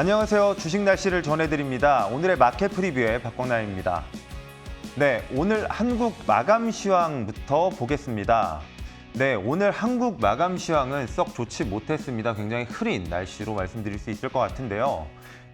안녕하세요. 주식 날씨를 전해드립니다. 오늘의 마켓 프리뷰의 박광남입니다. 네, 오늘 한국 마감 시황부터 보겠습니다. 네, 오늘 한국 마감 시황은 썩 좋지 못했습니다. 굉장히 흐린 날씨로 말씀드릴 수 있을 것 같은데요.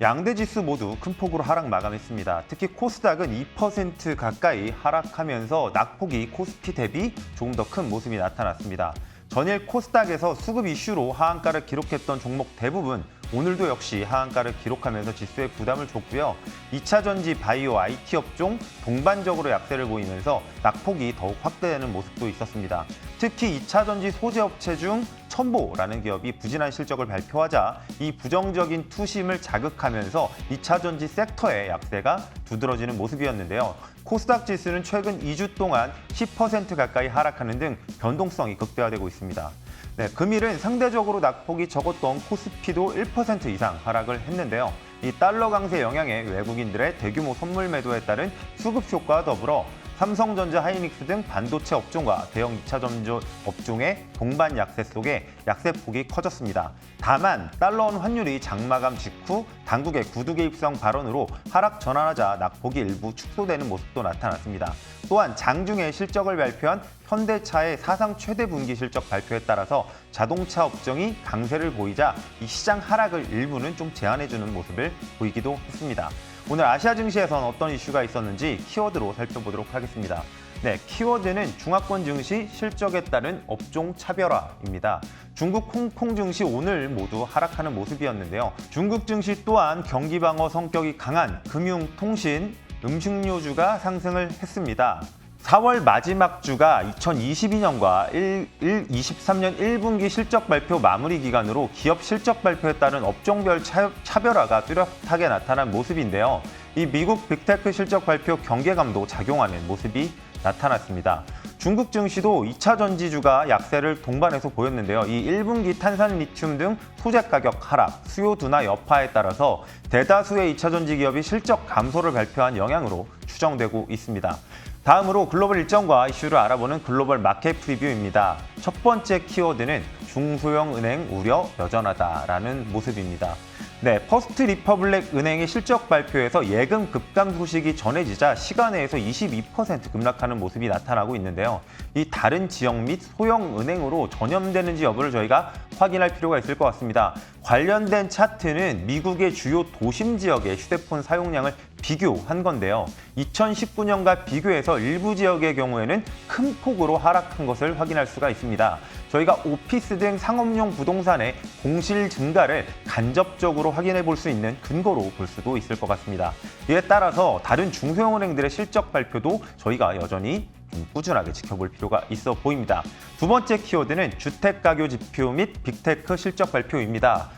양대 지수 모두 큰 폭으로 하락 마감했습니다. 특히 코스닥은 2% 가까이 하락하면서 낙폭이 코스피 대비 조금 더 큰 모습이 나타났습니다. 전일 코스닥에서 수급 이슈로 하한가를 기록했던 종목 대부분 오늘도 역시 하한가를 기록하면서 지수에 부담을 줬고요. 2차 전지, 바이오, IT 업종 동반적으로 약세를 보이면서 낙폭이 더욱 확대되는 모습도 있었습니다. 특히 2차 전지 소재 업체 중 첨보라는 기업이 부진한 실적을 발표하자 이 부정적인 투심을 자극하면서 2차 전지 섹터의 약세가 두드러지는 모습이었는데요. 코스닥 지수는 최근 2주 동안 10% 가까이 하락하는 등 변동성이 극대화되고 있습니다. 네, 금일은 상대적으로 낙폭이 적었던 코스피도 1% 이상 하락을 했는데요. 이 달러 강세 영향에 외국인들의 대규모 선물 매도에 따른 수급 효과와 더불어 삼성전자, 하이닉스 등 반도체 업종과 대형 2차 전지 업종의 동반 약세 속에 약세 폭이 커졌습니다. 다만 달러원 환율이 장마감 직후 당국의 구두 개입성 발언으로 하락 전환하자 낙폭이 일부 축소되는 모습도 나타났습니다. 또한 장중에 실적을 발표한 현대차의 사상 최대 분기 실적 발표에 따라서 자동차 업종이 강세를 보이자 이 시장 하락을 일부는 좀 제한해주는 모습을 보이기도 했습니다. 오늘 아시아 증시에선 어떤 이슈가 있었는지 키워드로 살펴보도록 하겠습니다. 네, 키워드는 중화권 증시 실적에 따른 업종 차별화입니다. 중국 홍콩 증시 오늘 모두 하락하는 모습이었는데요. 중국 증시 또한 경기 방어 성격이 강한 금융, 통신, 음식료주가 상승을 했습니다. 4월 마지막 주가 2022년과 1, 1, 23년 1분기 실적 발표 마무리 기간으로 기업 실적 발표에 따른 업종별 차, 차별화가 뚜렷하게 나타난 모습인데요. 이 미국 빅테크 실적 발표 경계감도 작용하는 모습이 나타났습니다. 중국 증시도 2차 전지주가 약세를 동반해서 보였는데요. 이 1분기 탄산 리튬 등 소재 가격 하락, 수요 둔화 여파에 따라서 대다수의 2차 전지 기업이 실적 감소를 발표한 영향으로 추정되고 있습니다. 다음으로 글로벌 일정과 이슈를 알아보는 글로벌 마켓 프리뷰입니다. 첫 번째 키워드는 중소형 은행 우려 여전하다라는 모습입니다. 네, 퍼스트 리퍼블릭 은행의 실적 발표에서 예금 급감 소식이 전해지자 시간외에서 22% 급락하는 모습이 나타나고 있는데요. 이 다른 지역 및 소형 은행으로 전염되는지 여부를 저희가 확인할 필요가 있을 것 같습니다. 관련된 차트는 미국의 주요 도심 지역의 휴대폰 사용량을 비교한 건데요. 2019년과 비교해서 일부 지역의 경우에는 큰 폭으로 하락한 것을 확인할 수가 있습니다. 저희가 오피스 등 상업용 부동산의 공실 증가를 간접적으로 확인해 볼 수 있는 근거로 볼 수도 있을 것 같습니다. 이에 따라서 다른 중소형은행들의 실적 발표도 저희가 여전히 좀 꾸준하게 지켜볼 필요가 있어 보입니다. 두 번째 키워드는 주택가격 지표 및 빅테크 실적 발표입니다.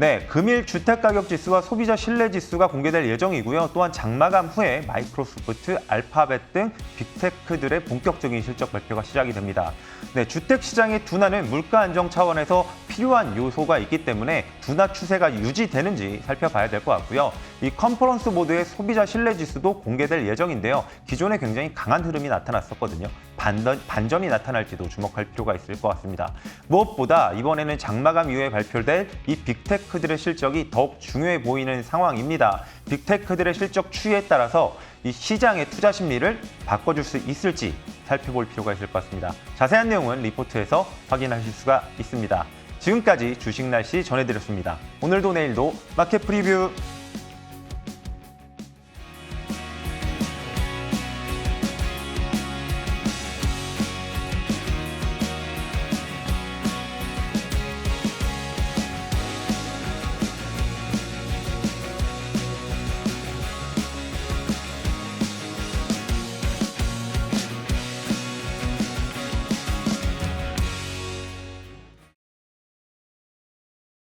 네, 금일 주택가격 지수와 소비자 신뢰 지수가 공개될 예정이고요. 또한 장마감 후에 마이크로소프트, 알파벳 등 빅테크들의 본격적인 실적 발표가 시작이 됩니다. 네, 주택 시장의 둔화는 물가 안정 차원에서 필요한 요소가 있기 때문에 둔화 추세가 유지되는지 살펴봐야 될 것 같고요. 이 컨퍼런스 보드의 소비자 신뢰 지수도 공개될 예정인데요. 기존에 굉장히 강한 흐름이 나타났었거든요. 반전, 반전이 나타날지도 주목할 필요가 있을 것 같습니다. 무엇보다 이번에는 장마감 이후에 발표될 이 빅테크들의 실적이 더욱 중요해 보이는 상황입니다. 빅테크들의 실적 추이에 따라서 이 시장의 투자 심리를 바꿔줄 수 있을지 살펴볼 필요가 있을 것 같습니다. 자세한 내용은 리포트에서 확인하실 수가 있습니다. 지금까지 주식 날씨 전해드렸습니다. 오늘도 내일도 마켓 프리뷰